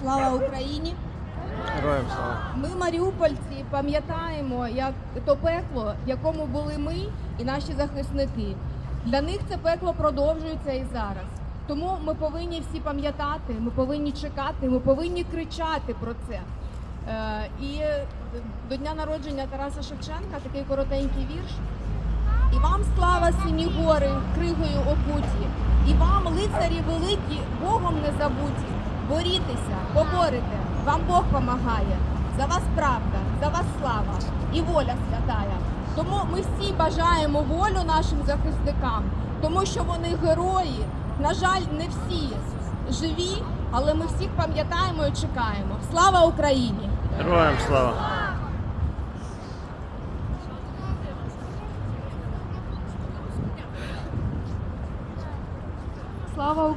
Слава Україні! Героям слава. Ми, маріупольці, пам'ятаємо, як то пекло, в якому були ми і наші захисники. Для них це пекло продовжується і зараз. Тому ми повинні всі пам'ятати, ми повинні чекати, ми повинні кричати про це. Е, і до дня народження Тараса Шевченка такий коротенький вірш. І вам слава сині гори, кригою окуті, і вам, лицарі великі, Богом не забуті. Борітеся, поборете, вам Бог помагає. За вас правда, за вас слава і воля святая. Тому ми всі бажаємо волю нашим захисникам, тому що вони герої. На жаль, не всі живі, але ми всіх пам'ятаємо і чекаємо. Слава Україні! Героям слава. Слава Україні!